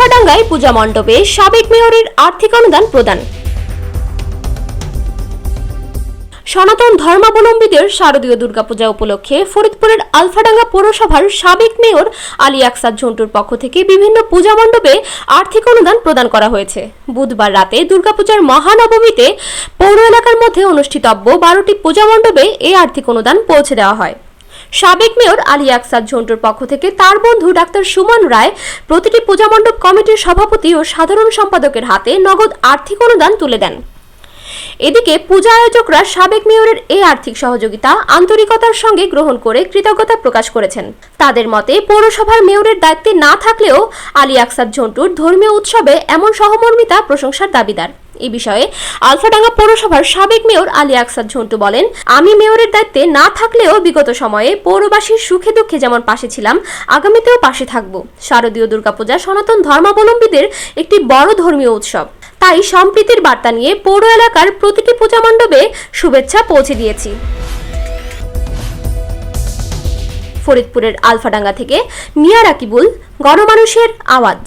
আলফাডাঙ্গায় পূজা মণ্ডপে সাবেক মেয়রের আর্থিক অনুদান প্রদান। সনাতন ধর্মাবলম্বীদের শারদীয় দুর্গাপূজা উপলক্ষে ফরিদপুরের আলফাডাঙ্গা পৌরসভার সাবেক মেয়র আলী আকসাদ ঝন্টুর পক্ষ থেকে বিভিন্ন পূজা মণ্ডপে আর্থিক অনুদান প্রদান করা হয়েছে। বুধবার রাতে দুর্গাপূজার মহানবমীতে পৌর এলাকার মধ্যে অনুষ্ঠিতব্য বারোটি পূজা মণ্ডপে এই আর্থিক অনুদান পৌঁছে দেওয়া হয়। সাবেক মেয়র আলী আকসাদ ঝন্টুর পক্ষ থেকে তার বন্ধু ডাক্তার সুমন রায় প্রতিটি পূজা মণ্ডপ কমিটির সভাপতি ও সাধারণ সম্পাদকের হাতে নগদ আর্থিক অনুদান তুলে দেন। এদিকে পূজা আয়োজকরা সাবেক মেয়রের এই আর্থিক সহযোগিতা আন্তরিকতার সঙ্গে গ্রহণ করে কৃতজ্ঞতা প্রকাশ করেছেন। তাদের মতে, পৌরসভার মেয়রের দায়িত্বে না থাকলেও আলী আকসাদ ঝন্টুর ধর্মীয় উৎসবে এমন সহমর্মিতা প্রশংসার দাবিদার। এই বিষয়ে আলফাডাঙ্গা পৌরসভার সাবেক মেয়র আলী আকসাদ ঝন্টু বলেন, আমি মেয়রের দায়িত্বে না থাকলেও বিগত সময়ে পৌরবাসীর সুখে দুঃখে যেমন পাশে ছিলাম, আগামীতেও পাশে থাকব। শারদীয় দুর্গাপূজা সনাতন ধর্মাবলম্বীদের একটি বড় ধর্মীয় উৎসব। তাই সম্প্রীতির বার্তা নিয়ে পৌর এলাকার প্রতিটি পূজা মণ্ডপে শুভেচ্ছা পৌঁছে দিয়েছি। ফরিদপুরের আলফাডাঙ্গা থেকে মিয়া রাকিবুল, গণমানুষের আওয়াজ।